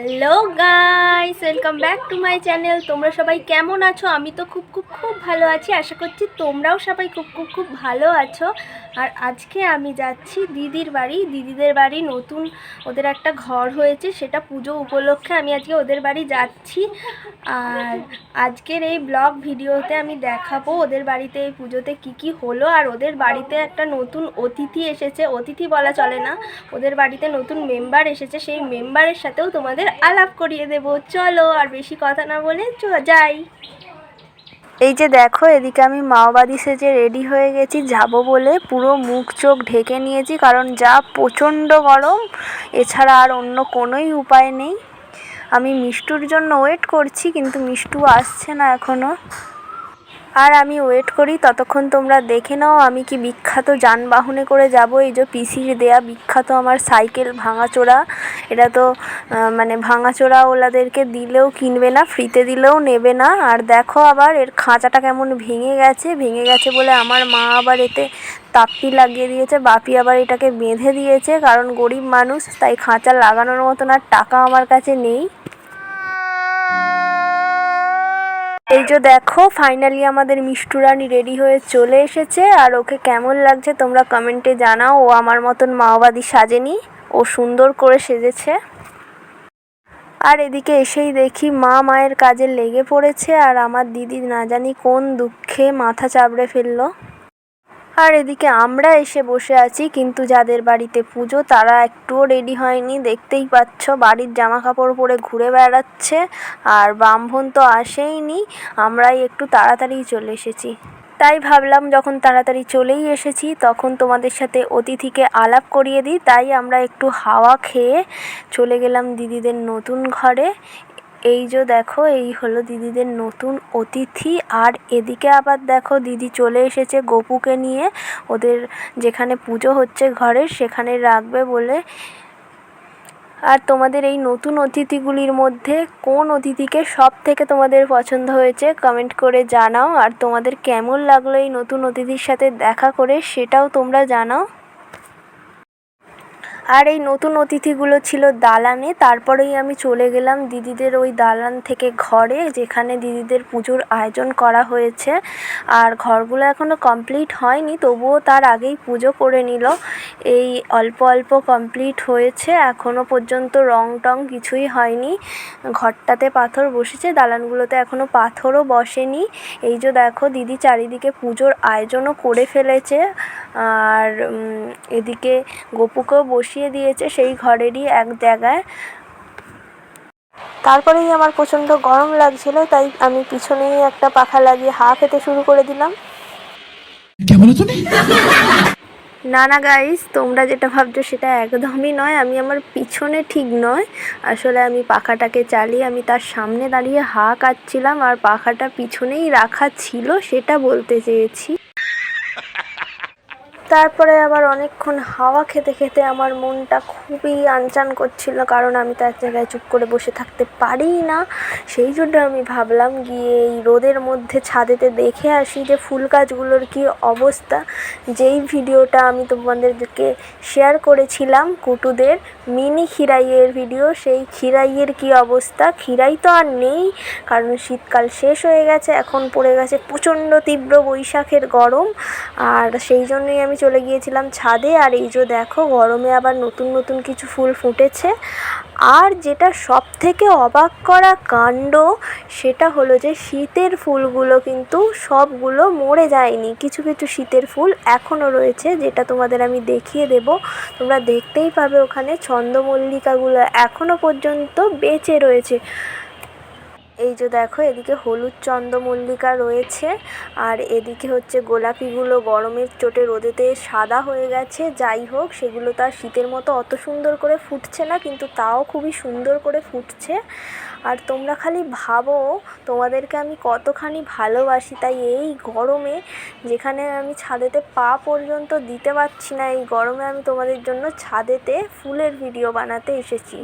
Hello guys welcome back to my channel তোমরা সবাই কেমন আছো? আমি তো খুব খুব খুব ভালো আছি। আশা করছি তোমরাও সবাই খুব খুব খুব ভালো আছো। আর আজকে আমি যাচ্ছি দিদির বাড়ি। দিদিদের বাড়ি নতুন ওদের একটা ঘর হয়েছে, সেটা পুজো উপলক্ষে আমি আজকে ওদের বাড়ি যাচ্ছি। আর আজকের এই ব্লগ ভিডিওতে আমি দেখাবো ওদের বাড়িতে এই পুজোতে কি কি হলো। আর ওদের বাড়িতে একটা নতুন অতিথি এসেছে। অতিথি বলা চলে না, ওদের বাড়িতে নতুন মেম্বার এসেছে। সেই মেম্বারের সাথেও তোমাদের আলাপ করিয়ে দেবো। চলো আর বেশি কথা না বলে যাই। এই যে দেখো, এদিকে আমি মাওবাদী সেজে রেডি হয়ে গেছি, যাব বলে পুরো মুখ চোখ ঢেকে নিয়েছি, কারণ যা প্রচণ্ড গরম, এছাড়া আর অন্য কোনোই উপায় নেই। আমি মিষ্টুর জন্য ওয়েট করছি, কিন্তু মিষ্টু আসছে না এখনও আর আমি ওয়েট করি, ততক্ষণ তোমরা দেখে নাও, আমি কি বিখ্যাত যানবাহনে করে যাব? এই যে পিসির দেয়া বিখ্যাত আমার সাইকেল ভাঙাচোরা, এটা তো মানে ভাঙাচোরা ওলাদেরকে দিলেও কিনবে না, ফ্রিতে দিলেও নেবে না। আর দেখো আবার, এর খাঁচাটা কেমন ভেঙে গেছে ভেঙে গেছে বলে আমার মা আবার এতে তাপ্পি লাগিয়ে দিয়েছে, বাপি আবার এটাকে বেঁধে দিয়েছে, কারণ গরিব মানুষ, তাই খাঁচা লাগানোর মতন আর টাকা আমার কাছে নেই। এই যে দেখো ফাইনালি আমাদের মিষ্টু রানী রেডি হয়ে চলে এসেছে। আর ওকে কেমন লাগছে তোমরা কমেন্টে জানাও। ও আমার মতন মাওবাদী সাজেনি। ও সুন্দর করে সেজেছে। আর এদিকে এসেই দেখি মা মায়ের কাজে লেগে পড়েছে। আর আমার দিদি না জানি কোন দুঃখে মাথা চাবড়ে ফেলল। আর এদিকে আমরা এসে বসে আছি, কিন্তু যাদের বাড়িতে পুজো তারা একটুও রেডি হয়নি। দেখতেই পাচ্ছ বাড়ির জামা কাপড় পরে ঘুরে বেড়াচ্ছে, আর ব্রাহ্মণ তো আসেইনি। আমরাই একটু তাড়াতাড়ি চলে এসেছি। তাই ভাবলাম যখন তাড়াতাড়ি চলেই এসেছি, তখন তোমাদের সাথে অতিথিকে আলাপ করিয়ে দিই। তাই আমরা একটু হাওয়া খেয়ে চলে গেলাম দিদিদের নতুন ঘরে। এই যে দেখো, এই হলো দিদিদের নতুন অতিথি। আর এদিকে আবার দেখো, দিদি চলে এসেছে গপুকে নিয়ে। ওদের যেখানে পুজো হচ্ছে ঘরে, সেখানে রাখবে বলে। আর তোমাদের এই নতুন অতিথিগুলির মধ্যে কোন অতিথিকে সব থেকে তোমাদের পছন্দ হয়েছে কমেন্ট করে জানাও। আর তোমাদের কেমন লাগল এই নতুন অতিথির সাথে দেখা করে, সেটাও তোমরা জানাও। আর এই নতুন অতিথিগুলো ছিল দালানে। তারপরেই আমি চলে গেলাম দিদিদের ওই দালান থেকে ঘরে, যেখানে দিদিদের পুজোর আয়োজন করা হয়েছে। আর ঘরগুলো এখনও কমপ্লিট হয়নি, তবুও তার আগেই পুজো করে নিল। এই অল্প অল্প কমপ্লিট হয়েছে। এখনও পর্যন্ত রং টং কিছুই হয়নি। ঘরটাতে পাথর বসেছে, দালানগুলোতে এখনও পাথরও বসেনি। এই যে দেখো, দিদি চারিদিকে পুজোর আয়োজনও করে ফেলেছে। আর এদিকে গোপুকেও বসিয়ে দিয়েছে সেই ঘরেরই এক জায়গায়। তারপরেই আমার প্রচণ্ড গরম লাগছিল, তাই আমি পিছনেই একটা পাখা লাগিয়ে হা খেতে শুরু করে দিলাম। না না গাইস তোমরা যেটা ভাবছ সেটা একদমই নয়। আমি আমার পিছনে ঠিক নয়। আসলে আমি পাখাটাকে চালিয়ে আমি তার সামনে দাঁড়িয়ে হা কাটছিলাম আর পাখাটা পিছনেই রাখা ছিল, সেটা বলতে চেয়েছি। তারপরে আবার অনেকক্ষণ হাওয়া খেতে খেতে আমার মনটা খুবই আনচান করছিল, কারণ আমি তো এক জায়গায় চুপ করে বসে থাকতে পারিই না। সেই জন্য আমি ভাবলাম গিয়ে এই রোদের মধ্যে ছাদেতে দেখে আসি যে ফুল গাছগুলোর কী অবস্থা। যেই ভিডিওটা আমি তোমাদেরকে শেয়ার করেছিলাম কুটুদের মিনি খিরাইয়ের ভিডিও সেই খিরাইয়ের কী অবস্থা? খিরাই তো আর নেই, কারণ শীতকাল শেষ হয়ে গেছে, এখন পড়ে গেছে প্রচণ্ড তীব্র বৈশাখের গরম। আর সেই জন্যই আমি চলে গিয়েছিলাম ছাদে আর এই যে দেখো গরমে আবার নতুন নতুন কিছু ফুল ফুটেছে। আর যেটা সব থেকে অবাক করা কাণ্ড, সেটা হলো যে শীতের ফুলগুলো কিন্তু সবগুলো মরে যায়নি। কিছু কিছু শীতের ফুল এখনও রয়েছে যেটা তোমাদের আমি দেখিয়ে দেব। তোমরা দেখতেই পাবে ওখানে ছন্দমল্লিকাগুলো এখনও পর্যন্ত বেঁচে রয়েছে। এই যে দেখো, এদিকে হলুদ চন্দ্রমল্লিকা রয়েছে, আর এদিকে হচ্ছে গোলাপিগুলো গরমের চোটে রোদেতে সাদা হয়ে গেছে। যাই হোক, সেগুলো তো আর শীতের মতো অত সুন্দর করে ফুটছে না, কিন্তু তাও খুবই সুন্দর করে ফুটছে। আর তোমরা খালি ভাবো, তোমাদেরকে আমি কতখানি ভালোবাসি, তাই এই গরমে যেখানে আমি ছাদেতে পা পর্যন্ত দিতে পারছি না, এই গরমে আমি তোমাদের জন্য ছাদেতে ফুলের ভিডিও বানাতে এসেছি।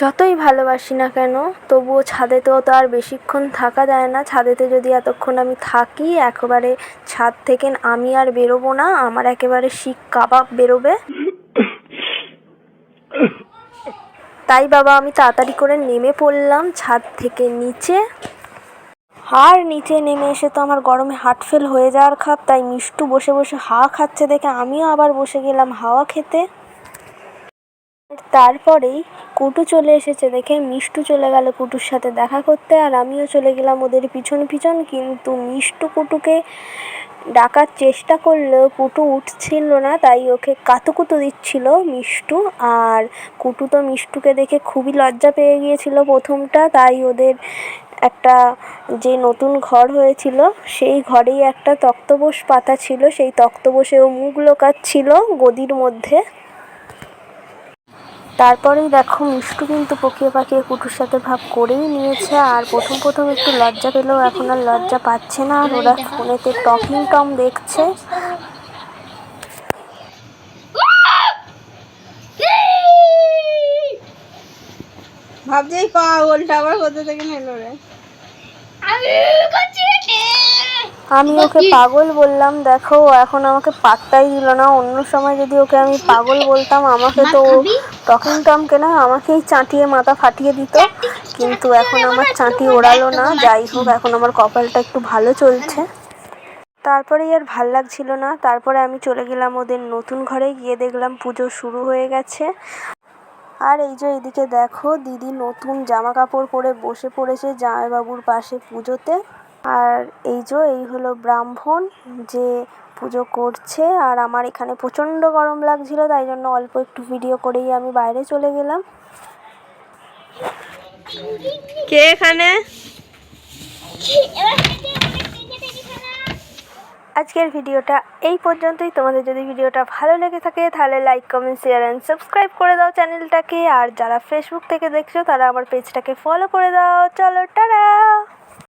যতই ভালোবাসি না কেন, তবুও ছাদেতেও তো আর বেশিক্ষণ থাকা যায় না। ছাদেতে যদি এতক্ষণ আমি থাকি, একেবারে ছাদ থেকে আমি আর বেরোবো না, আমার একেবারে শিক কাবাব বেরোবে। তাই বাবা, আমি তাড়াতাড়ি করে নেমে পড়লাম ছাদ থেকে নিচে। আর নিচে নেমে এসে তো আমার গরমে হার্ট ফেল হয়ে যাওয়ার খাপ, তাই মিষ্টু বসে বসে হাওয়া খাচ্ছে দেখে আমিও আবার বসে গেলাম হাওয়া খেতে। তারপরেই কুটু চলে এসেছে দেখে মিষ্টু চলে গেল কুটুর সাথে দেখা করতে আর আমিও চলে গেলাম ওদের পিছন পিছন। কিন্তু মিষ্টু কুটুকে ডাকার চেষ্টা করলেও কুটু উঠছিল না, তাই ওকে কাতুকুতু দিচ্ছিল মিষ্টু। আর কুটু তো মিষ্টুকে দেখে খুবই লজ্জা পেয়ে গিয়েছিল প্রথমটা, তাই ওদের একটা যে নতুন ঘর হয়েছিল, সেই ঘরেই একটা তক্তপোষ পাতা ছিল। সেই তক্তপোষে ও মুখ লোকাচ্ছিল গদির মধ্যে। তারপরেই দেখো মিষ্টু কিন্তু পকিয়ে পাকিয়ে কুটুর সাথে ভাব করেই নিয়েছে আর প্রথম প্রথম একটু লজ্জা পেলেও এখন আর লজ্জা পাচ্ছে না আর ওরা ফোনেতে টকিং টম দেখছে। ভাবছি পাগলটা আবার কোথা থেকে নেলো রে? আমি ওকে পাগল বললাম দেখো এখন আমাকে পাত্তাই দিল না। অন্য সময় যদি ওকে আমি পাগল বলতাম আমাকে তো তখন তো আমাকে না আমাকেই চাঁটিয়ে মাথা ফাটিয়ে দিত। কিন্তু এখন আমার চাঁটি ওড়ালো না যাই হোক এখন আমার কপালটা একটু ভালো চলছে। তারপরেই আর ভালো লাগছিল না। তারপরে আমি চলে গেলাম ওদের নতুন ঘরে গিয়ে দেখলাম পুজো শুরু হয়ে গেছে। আর এই যে এদিকে দেখো দিদি নতুন জামা কাপড় পরে বসে পড়েছে জামাইবাবুর পাশে পুজোতে। আর এই যে এই হলো ব্রাহ্মণ যে পুজো করছে। আর আমার এখানে প্রচণ্ড গরম লাগছিল তাই জন্য অল্প একটু ভিডিও করেই আমি বাইরে চলে গেলাম। কে এখানে? আজকের ভিডিওটা এই পর্যন্তই। তোমাদের যদি ভিডিওটা ভালো লেগে থাকে তাহলে like comment share and subscribe করে দাও চ্যানেলটাকে আর যারা ফেসবুক থেকে দেখছ তারা আমার পেজটাকে ফলো করে দাও। চলো টাটা!